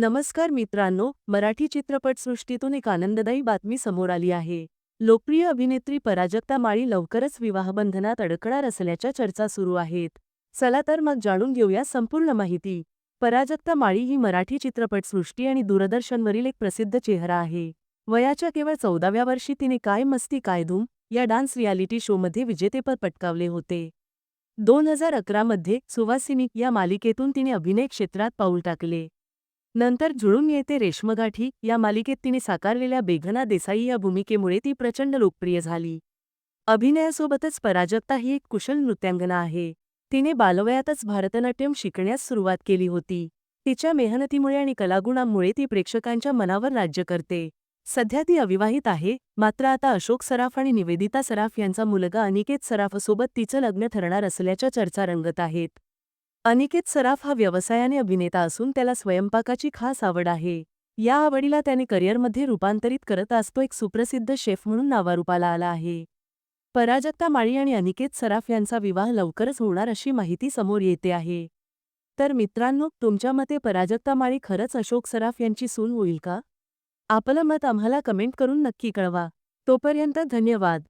नमस्कार मित्रांनो मराठी चित्रपटसृष्टीतून एक आनंददायी बातमी समोर आली आहे. लोकप्रिय अभिनेत्री पराजक्ता माळी लवकरच विवाहबंधनात अडकणार असल्याच्या चर्चा सुरू आहेत. चला तर मग जाणून घेऊया संपूर्ण माहिती. पराजक्ता माळी ही मराठी चित्रपटसृष्टी आणि दूरदर्शनवरील एक प्रसिद्ध चेहरा आहे. वयाच्या केवळ चौदाव्या वर्षी तिने काय मस्ती काय धूम या डान्स रियालिटी शोमध्ये विजेतेपद पटकावले होते. दोन हजार अकरामध्ये सुवासिनी या मालिकेतून तिने अभिनय क्षेत्रात पाऊल टाकले. नंतर जुळून येते रेशमगाठी. या मालिकेत तिने साकारलेल्या बेघना देसाई या भूमिकेमुळे ती प्रचंड लोकप्रिय झाली. अभिनयासोबतच पराजक्ता ही एक कुशल नृत्यांगना आहे. तिने बालवयातच भारतनाट्यम शिकण्यास सुरुवात केली होती. तिच्या मेहनतीमुळे आणि कलागुणांमुळे ती प्रेक्षकांच्या मनावर राज्य करते. सध्या ती अविवाहित आहे. मात्र आता अशोक सराफ आणि निवेदिता सराफ यांचा मुलगा अनिकेत सराफसोबत तिचं लग्न ठरणार असल्याच्या चर्चा रंगत आहेत. अनिकेत सराफ हा व्यवसायाने अभिनेता असून त्याला स्वयंपाकाची खास आवड आहे. या आवडीला त्याने करिअरमध्ये रूपांतरित करत आज तो एक सुप्रसिद्ध शेफ म्हणून नावारूपाला आला आहे. पराजक्ता माळी आणि अनिकेत सराफ यांचा विवाह लवकरच होणार अशी माहिती समोर येते आहे. तर मित्रांनो तुमच्या मते पराजक्ता माळी खरंच अशोक सराफ यांची सून होईल का? आपलं मत आम्हाला कमेंट करून नक्की कळवा. तोपर्यंत धन्यवाद.